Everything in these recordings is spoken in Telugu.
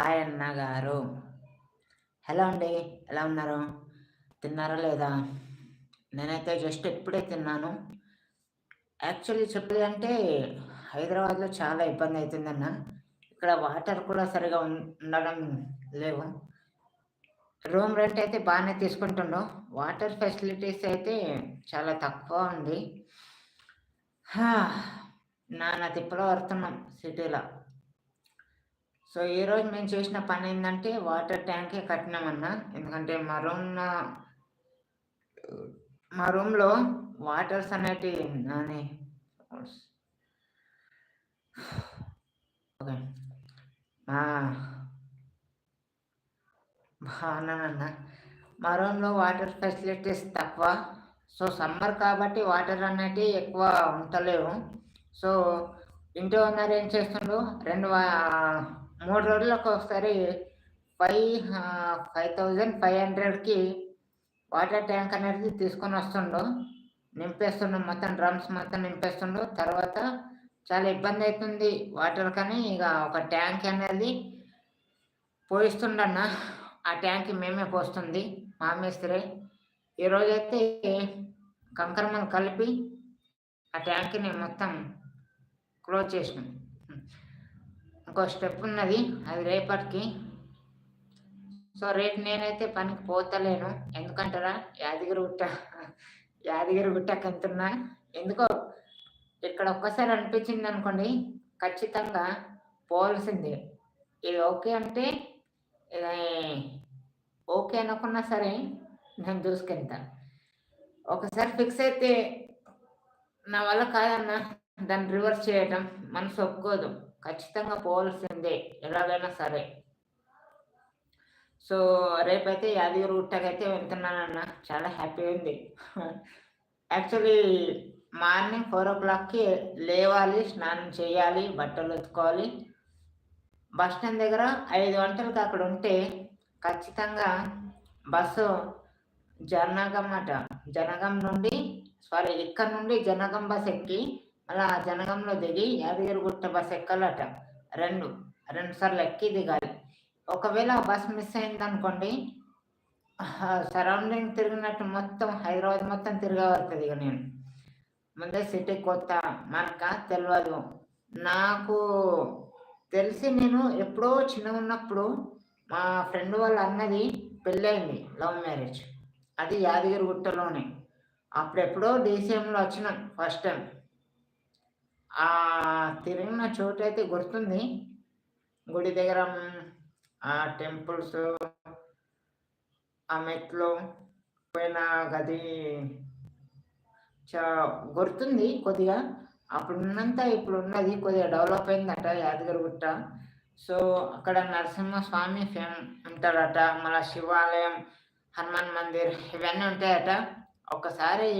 హాయ్ అన్న గారు. హలో అండి ఎలా ఉన్నారు? తిన్నారా లేదా? నేనైతే జస్ట్ ఇప్పుడే తిన్నాను. యాక్చువల్లీ చెప్పేది అంటే హైదరాబాద్లో చాలా ఇబ్బంది అవుతుందన్న ఇక్కడ వాటర్ కూడా సరిగా ఉండడం లేవు. రూమ్ రెంట్ అయితే బాగానే తీసుకుంటుండో వాటర్ ఫెసిలిటీస్ అయితే చాలా తక్కువ ఉంది. నాన్న తిప్పలో పడుతున్నాం సిటీలో. సో ఈ రోజు మేము చేసిన పని ఏంటంటే వాటర్ ట్యాంకే కట్టినామన్నా. ఎందుకంటే మా రూమ్ మా రూమ్లో వాటర్స్ అనేటి నాని ఓకే. బాగున్నానన్న. మా రూమ్లో వాటర్ ఫెసిలిటీస్ తక్కువ. సో సమ్మర్ కాబట్టి వాటర్ అనేటివి ఎక్కువ ఉంటలేవు. సో ఇంటి ఓనర్ ఏం చేస్తుండ్రు రెండు మూడు రోజులకు ఒకసారి ఫైవ్ ఫైవ్ థౌజండ్ ఫైవ్ హండ్రెడ్కి వాటర్ ట్యాంక్ అనేది తీసుకొని వస్తుండు. నింపేస్తుండు మొత్తం డ్రమ్స్ మొత్తం నింపేస్తుండు. తర్వాత చాలా ఇబ్బంది అవుతుంది వాటర్ కానీ ఇక ఒక ట్యాంక్ అనేది పోయిస్తుండన్న ఆ ట్యాంక్ మేమే పోస్తుంది మా మేస్త్రి. ఈరోజైతే కంకరమని కలిపి ఆ ట్యాంక్ని మొత్తం క్లోజ్ చేసినాం ఇంకో స్టెప్ ఉన్నది అది రేపటికి. సో రేపు నేనైతే పనికి పోతలేను. ఎందుకంటారా? యాదగిరి గుట్ట యాదగిరి గుట్టకి ఎందుకో ఇక్కడ ఒక్కసారి అనిపించింది అనుకోండి ఖచ్చితంగా పోవాల్సిందే. ఇది ఓకే అంటే ఓకే అనుకున్నా సరే నేను చూసుకెళ్తాను ఒకసారి ఫిక్స్ అయితే నా వల్ల కాదన్నా దాన్ని రివర్స్ చేయటం మనసు ఒప్పుకోదు. ఖచ్చితంగా పోవాల్సిందే ఎలాగైనా సరే. సో రేపైతే యాదగిరి గుట్టకైతే వెళ్తున్నానన్న చాలా హ్యాపీ ఉంది. యాక్చువల్లీ మార్నింగ్ ఫోర్ ఓ క్లాక్కి లేవాలి స్నానం చేయాలి బట్టలు ఉతుకోవాలి బస్ స్టాండ్ దగ్గర ఐదు గంటలకు అక్కడ ఉంటే ఖచ్చితంగా బస్సు జనగం అట. జనగం నుండి సారీ ఇక్కడ నుండి జనగం బస్ ఎక్కి అలా జనగంలో దిగి యాదగిరిగుట్ట బస్ ఎక్కాలట. రెండు రెండు సార్లు ఎక్కి దిగాలి. ఒకవేళ బస్ మిస్ అయింది అనుకోండి సరౌండింగ్ తిరిగినట్టు మొత్తం హైదరాబాద్ మొత్తం తిరగబడుతుంది ఇక నేను. ముందే సిటీ కొత్త మనక తెలియదు నాకు తెలిసి నేను ఎప్పుడో చిన్న ఉన్నప్పుడు మా ఫ్రెండ్ వాళ్ళ అన్నది పెళ్ళయింది లవ్ మ్యారేజ్. అది యాదగిరిగుట్టలోనే అప్పుడెప్పుడో డీసీఎంలో వచ్చినాం ఫస్ట్ టైం. ఆ తిరిగిన చోటు అయితే గుర్తుంది. గుడి దగ్గర ఆ టెంపుల్స్ ఆ మెట్లు పోయిన గది చా గుర్తుంది కొద్దిగా. అప్పుడున్నంత ఇప్పుడు ఉన్నది కొద్దిగా డెవలప్ అయిందట యాదగిరి గుట్ట. సో అక్కడ నరసింహస్వామి ఫేమ్ ఉంటాడట మళ్ళీ శివాలయం హనుమాన్ మందిర్ ఇవన్నీ ఉంటాయట. ఒకసారి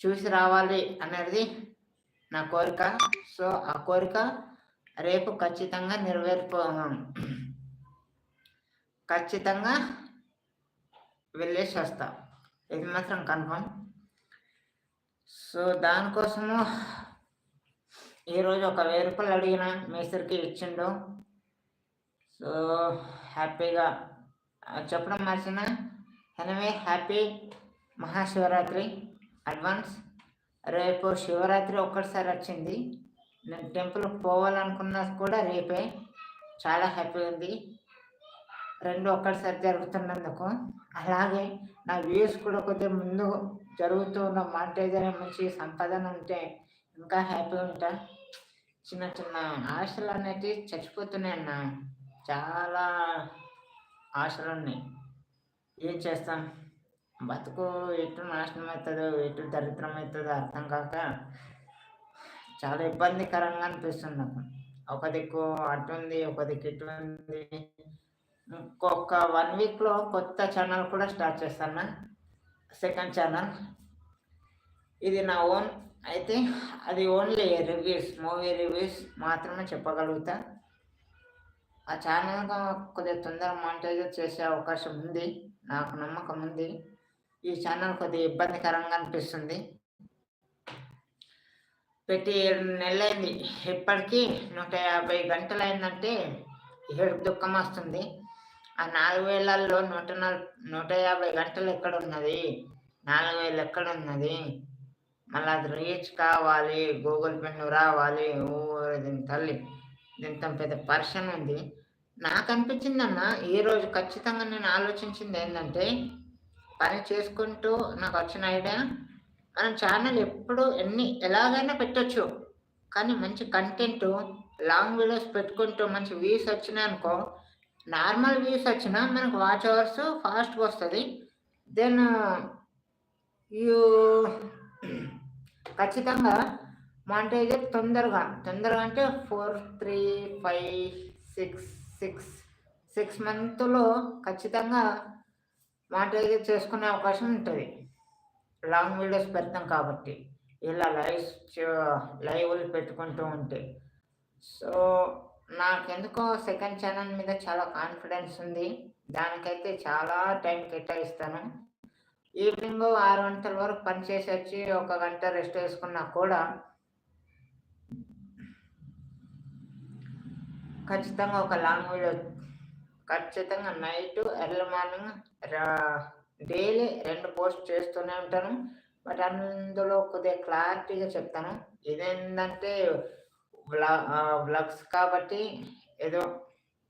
చూసి రావాలి అనేది నా కోరిక. సో ఆ కోరిక రేపు ఖచ్చితంగా నెరవేర్పో ఖచ్చితంగా వెళ్ళేసి వస్తా ఇది మాత్రం కన్ఫర్మ్. సో దానికోసము ఈరోజు ఒక వెయ్యి రూపాయలు అడిగిన మేసరికి ఇచ్చిండు. సో హ్యాపీగా చెప్పడం మర్చిన. Anyway happy Mahashivratri. అడ్వాన్స్. రేపు శివరాత్రి ఒక్కటిసారి వచ్చింది. నేను టెంపుల్కి పోవాలనుకున్నా కూడా రేపే. చాలా హ్యాపీ ఉంది. రెండు ఒక్కటిసారి జరుగుతున్నందుకు. అలాగే నా వ్యూస్ కూడా కొద్దిగా ముందు జరుగుతున్న మాంటేజర్ మంచి సంపాదన ఉంటే ఇంకా హ్యాపీ ఉంటా. చిన్న చిన్న ఆశలు అనేది చచ్చిపోతున్నాయి అన్న. చాలా ఆశలు ఉన్నాయి. ఏం చేస్తాం? బతుకు ఎటు నాశనం అవుతుందో ఎటు దరిద్రం అవుతుందో అర్థం కాక చాలా ఇబ్బందికరంగా అనిపిస్తుంది నాకు. ఒక దిక్కు అటు ఉంది ఒక దిక్కు ఇటు ఉంది. ఇంకొక వన్ వీక్లో కొత్త ఛానల్ కూడా స్టార్ట్ చేస్తాను. సెకండ్ ఛానల్ ఇది నా ఓన్ అయితే అది ఓన్లీ రివ్యూస్ మూవీ రివ్యూస్ మాత్రమే చెప్పగలుగుతా. ఆ ఛానల్ కొద్దిగా తొందరగా మానిటైజ్ చేసే అవకాశం ఉంది. నాకు నమ్మకం ఉంది. ఈ ఛానల్ కొద్దిగా ఇబ్బందికరంగా అనిపిస్తుంది. పెట్టి ఏడు నెలలైంది. ఇప్పటికీ నూట యాభై గంటలు అయిందంటే దుఃఖం వస్తుంది ఆ నాలుగు వేలల్లో నూట నల్ నూట యాభై గంటలు ఎక్కడ ఉన్నది నాలుగు వేలు ఎక్కడ ఉన్నది మళ్ళీ అది రీచ్ కావాలి గూగుల్ పెన్ రావాలి. ఓ దీని తల్లి దీంతో పెద్ద పర్షన్ ఉంది. నాకు అనిపించిందన్న ఈరోజు ఖచ్చితంగా నేను ఆలోచించింది ఏంటంటే పని చేసుకుంటూ నాకు వచ్చిన ఐడియా మనం ఛానల్ ఎప్పుడు ఎన్ని ఎలాగైనా పెట్టచ్చు. కానీ మంచి కంటెంట్ లాంగ్ వీడియోస్ పెట్టుకుంటూ మంచి వ్యూస్ వచ్చినాయి అనుకో నార్మల్ వ్యూస్ వచ్చినా మనకు వాచ్ అవర్స్ ఫాస్ట్గా వస్తుంది. దెన్ యూ ఖచ్చితంగా మాంటేజ్ తొందరగా తొందరగా అంటే four three five six six six మంత్లో ఖచ్చితంగా మాంటేజర్ చేసుకునే అవకాశం ఉంటుంది. లాంగ్ వీడియోస్ పెడతాం కాబట్టి. ఇలా లైవ్స్ లైవ్లు పెట్టుకుంటూ ఉంటే. సో నాకెందుకో సెకండ్ ఛానల్ మీద చాలా కాన్ఫిడెన్స్ ఉంది. దానికైతే చాలా టైం కేటాయిస్తాను. ఈవినింగ్ ఆరు గంటల వరకు పనిచేసి వచ్చి ఒక గంట రెస్ట్ వేసుకున్నా కూడా ఖచ్చితంగా ఒక లాంగ్ వీడియో ఖచ్చితంగా నైట్ ఎర్లీ మార్నింగ్ డైలీ రెండు పోస్ట్ చేస్తూనే ఉంటాను. బట్ అందులో కొద్దిగా క్లారిటీగా చెప్తాను. ఇదేంటంటే వ్లా వ్లాగ్స్ కాబట్టి ఏదో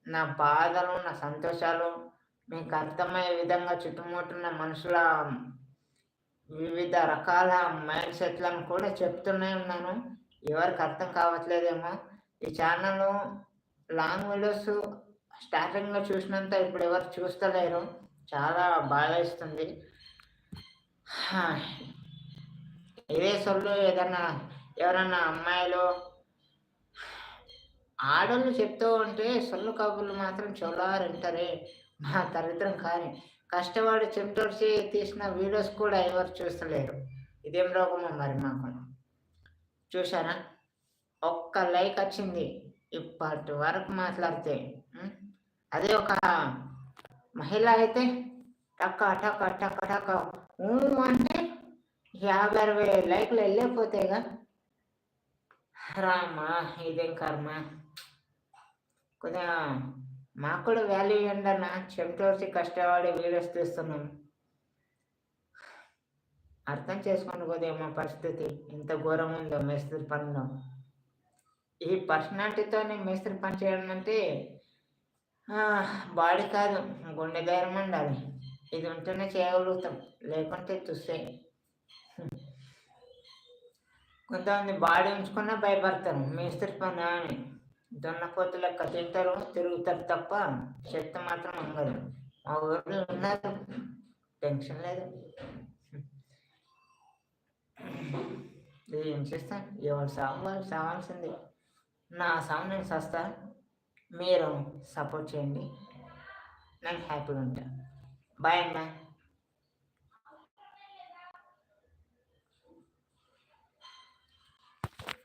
నా బాధలు నా సంతోషాలు మీకు అర్థమయ్యే విధంగా చుట్టుముట్టున్న మనుషుల వివిధ రకాల మైండ్ సెట్లను కూడా చెప్తూనే ఉన్నాను. ఎవరికి అర్థం కావట్లేదేమో. ఈ ఛానల్ లాంగ్ వీడియోస్ స్టార్టింగ్లో చూసినంత ఇప్పుడు ఎవరు చూస్తలేరు. చాలా బాగా ఇస్తుంది. ఇదే సొల్లు ఏదన్నా ఎవరన్నా అమ్మాయిలు ఆడోళ్ళు చెప్తూ ఉంటే సొల్లు కబుర్లు మాత్రం చొలారంటారే మా దరిద్రం కానీ కష్టపడి చెమటోడ్చి తీసిన వీడియోస్ కూడా ఎవరు చూస్తలేరు. ఇదేం రోగమో మరి మాకు. చూసారా ఒక్క లైక్ వచ్చింది. ఇప్పటి వరకు మాట్లాడితే అదే ఒక మహిళ అయితే టక్క టక్క టక్క టక్క. అంటే యాభై అరవై లైక్లు వెళ్ళిపోతాయిగా రామా ఇదేం కర్మ? కొద్దిగా మాకు కూడా వాల్యూ ఇవ్వండి అన్న. చెమటోర్చి కష్టపడి వీడియోస్ తీస్తున్నాం. అర్థం చేసుకోండి కొద్దిగా మా పరిస్థితి. ఇంత ఘోరం ఉందో మేస్త్రి పనిలో ఈ పర్సనాలిటీతో మేస్త్రి పని చేయడం అంటే బాడీ కాదు గుండె ధైర్యం ఉండాలి. ఇది ఉంటేనే చేయగలుగుతాం లేకుంటే చూస్తే కొంతమంది బాడీ ఉంచుకున్నా భయపడతారు మేస్త్రి పని అని. దున్నపోతు లెక్క తింటారు తిరుగుతారు తప్ప చెత్త మాత్రం అంగరు మా ఊర్లో ఉన్నారు టెన్షన్ లేదు. ఏం చేస్తాను ఎవరు సాగు వాళ్ళు సావాల్సింది నా సాగు నేను సస్తా. మీరు సపోర్ట్ చేయండి. నేను హ్యాపీగా ఉంటాను బాయ్ అమ్మా.